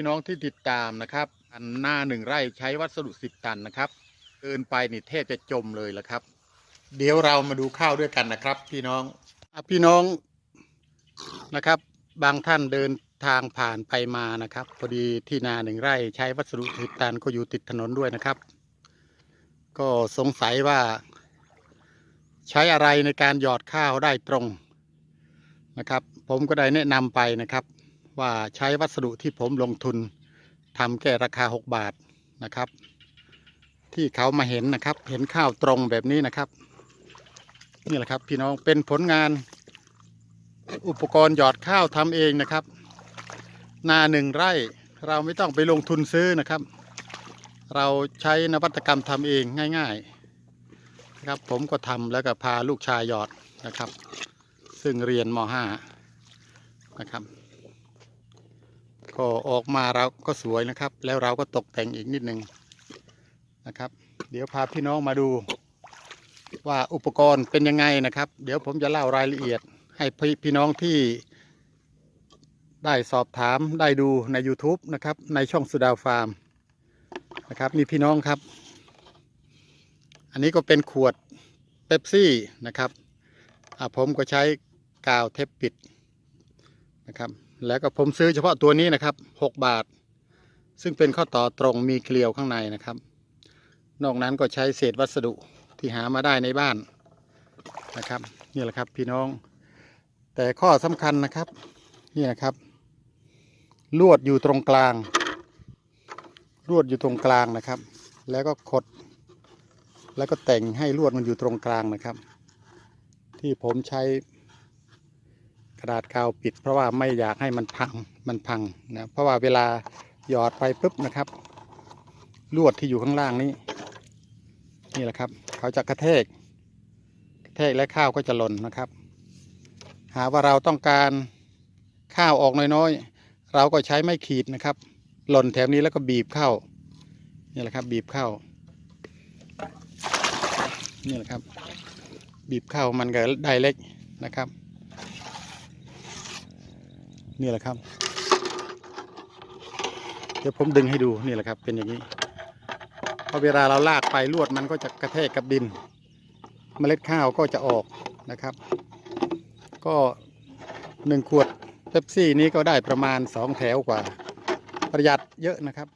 พี่น้องที่ติดตามนะครับ อันหน้าหนึ่งไร่ใช้วัสดุสิบตันนะครับเกินไปนี่แทบจะจมเลยละครับ เดี๋ยวเรามาดูข้าวด้วยกันนะครับ พี่น้องอพี่น้องนะครับ บางท่านเดินทางผ่านไปมานะครับ พอดีที่นาหนึ่งไร่ใช้วัสดุสิบตันก็อยู่ติดถนนด้วยนะครับ ก็สงสัยว่า ใช้อะไรในการหยอดข้าวได้ตรงนะครับ ผมก็ได้แนะนำไปนะครับ ว่าใช้วัสดุที่ผมลงทุนทำแค่ราคา 6 บาทนะครับ ที่เขามาเห็นนะครับ เห็นข้าวตรงแบบนี้นะครับ นี่แหละครับพี่น้องเป็นผลงานอุปกรณ์หยอดข้าวทำเองนะครับ นาหนึ่งไร่เราไม่ต้องไปลงทุนซื้อนะครับ เราใช้นวัตกรรมทำเองง่ายๆนะครับผมก็ทำแล้วก็พาลูกชายหยอดนะครับ ซึ่งเรียนม .5 นะครับ ก็ออกมาเราก็สวยนะครับ แล้วเราก็ตกแต่งอีกนิดนึงนะครับ เดี๋ยวพาพี่น้องมาดู ว่าอุปกรณ์เป็นยังไงนะครับ เดี๋ยวผมจะเล่ารายละเอียด ให้พี่พี่น้องที่ได้สอบถามได้ดูใน YouTube นะครับ ในช่องสุดาวฟาร์มนะครับนี่พี่น้องครับ อันนี้ก็เป็นขวดเป๊ปซี่นะครับอ่าผมก็ใช้กาวเทปปิดนะครับ แล้วก็ผมซื้อเฉพาะตัวนี้นะครับ 6 บาท ซึ่งเป็นข้อต่อตรงมีเกลียวข้างในนะครับ นอกนั้นก็ใช้เศษวัสดุที่หามาได้ในบ้านนะครับนี่แหละครับพี่น้อง แต่ข้อสำคัญนะครับนี่นะครับ ลวดอยู่ตรงกลาง ลวดอยู่ตรงกลางนะครับ แล้วก็ขด แล้วก็แต่งให้ลวดมันอยู่ตรงกลางนะครับ ที่ผมใช้ กระดาษกาวปิด เพราะว่าไม่อยากให้มันพังมันพังนะเพราะว่าเวลาหยอดไปปุ๊บนะครับ ลวดที่อยู่ข้างล่างนี้ นี่แหละครับ เขาจะกระแทกกระแทกและข้าวก็จะหล่นนะครับ หาว่าเราต้องการข้าวออกน้อยๆ เราก็ใช้ไม้ขีดนะครับ หล่นแถวนี้แล้วก็บีบเข้านี่แหละครับ บีบเข้านี่แหละครับ บีบเข้ามันก็ได้เล็กนะครับ นี่แหละครับ เดี๋ยวผมดึงให้ดูนี่แหละครับ เป็นอย่างนี้พอเวลาเราลากไปลวดมันก็จะกระแทกกับดินเมล็ดข้าวก็จะออกนะครับ ก็หนึ่งขวดเป๊ปซี่นี้ก็ได้ประมาณสองแถวกว่า ประหยัดเยอะนะครับ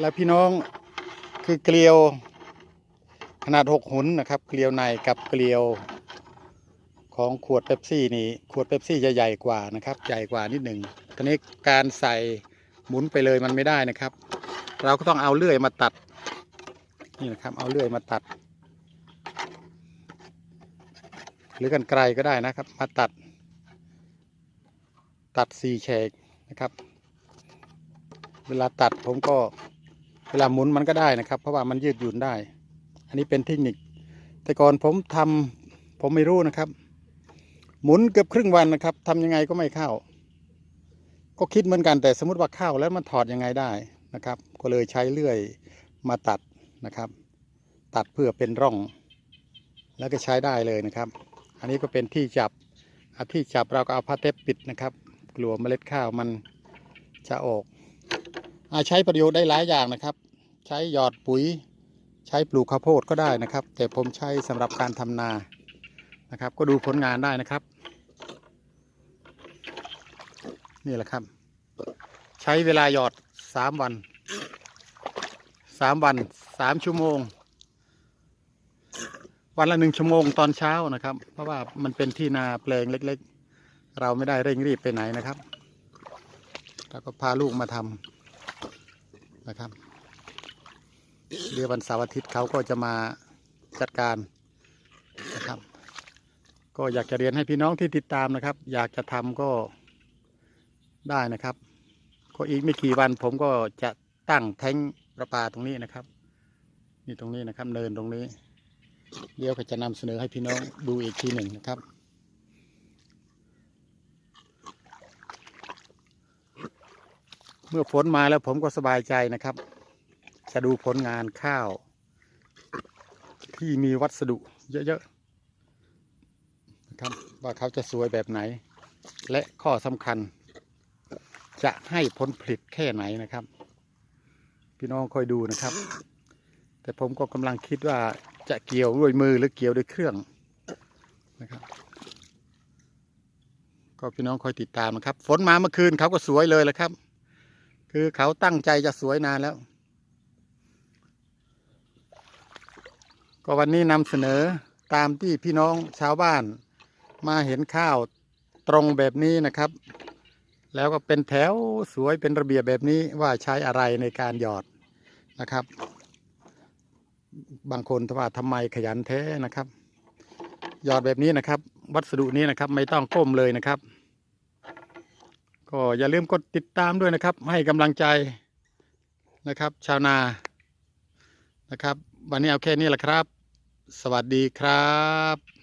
แล้วพี่น้องคือเกลียวขนาดหกหุนนะครับ เกลียวในกับเกลียว ของขวดเป๊ปซี่นี่ขวดเป๊ปซี่จะใหญ่กว่านะครับ ใหญ่กว่านิดหนึ่งทีนี้การใส่หมุนไปเลยมันไม่ได้นะครับ เราก็ต้องเอาเลื่อยมาตัดนี่นะครับ เอาเลื่อยมาตัด หรือกันไกลก็ได้นะครับ มาตัด ตัดสี่แฉกนะครับ เวลาตัดผมก็เวลาหมุนมันก็ได้นะครับ เพราะว่ามันยืดหยุ่นได้ อันนี้เป็นเทคนิค แต่ก่อนผมทำผมไม่รู้นะครับ หมุนเกือบครึ่งวันนะครับทำยังไงก็ไม่เข้า ก็คิดเหมือนกันแต่สมมติว่าเข้าแล้วมันถอดยังไงได้นะครับ ก็เลยใช้เลื่อยมาตัดนะครับ ตัดเพื่อเป็นร่อง แล้วก็ใช้ได้เลยนะครับ อันนี้ก็เป็นที่จับอะที่จับเราก็เอาผ้าเทปปิดนะครับ กลัวเมล็ดข้าวมันจะออกอาใช้ประโยชน์ได้หลายอย่างนะครับ ใช้หยอดปุ๋ย ใช้ปลูกข้าวโพดก็ได้นะครับ แต่ผมใช้สำหรับการทำนา นะครับ ก็ดูผลงานได้นะครับ นี่แหละครับ ใช้เวลาหยอดสามวันสามวันสามชั่วโมง วันละหนึ่งชั่วโมงตอนเช้านะครับ เพราะว่ามันเป็นที่นาแปลงเล็ก ๆ เราไม่ได้เร่งรีบไปไหนนะครับเราก็พาลูกมาทำนะครับเดี๋ยววันเสาร์อาทิตย์เขาก็จะมาจัดการ ก็อยากจะเรียนให้พี่น้องที่ติดตามนะครับ อยากจะทำก็ได้นะครับ ก็อีกไม่กี่วันผมก็จะตั้งแท้งประปาตรงนี้นะครับ นี่ตรงนี้นะครับ เนินตรงนี้ เดี๋ยวก็จะนำเสนอให้พี่น้องดูอีกทีหนึ่งนะครับเมื่อฝนมาแล้วผมก็สบายใจนะครับ จะดูผลงานข้าว ที่มีวัสดุเยอะๆนะ ครับว่าเขาจะสวยแบบไหน และข้อสำคัญ จะให้ผลผลิตแค่ไหนนะครับ พี่น้องคอยดูนะครับ แต่ผมก็กำลังคิดว่าจะเกี่ยวด้วยมือหรือเกี่ยวด้วยเครื่องนะครับ ก็พี่น้องคอยติดตามนะครับ ฝนมาเมื่อคืนเขาก็สวยเลยแหละครับ คือเขาตั้งใจจะสวยนานแล้ว ก็วันนี้นำเสนอตามที่พี่น้องชาวบ้าน มาเห็นข้าวตรงแบบนี้นะครับ แล้วก็เป็นแถวสวยเป็นระเบียบแบบนี้ว่าใช้อะไรในการหยอดนะครับ บางคนว่าทำไมขยันแท้นะครับ หยอดแบบนี้นะครับ วัสดุนี้นะครับไม่ต้องก้มเลยนะครับ ก็อย่าลืมกดติดตามด้วยนะครับ ให้กำลังใจนะครับ ชาวนานะครับ วันนี้เอาแค่นี้แหละครับ สวัสดีครับ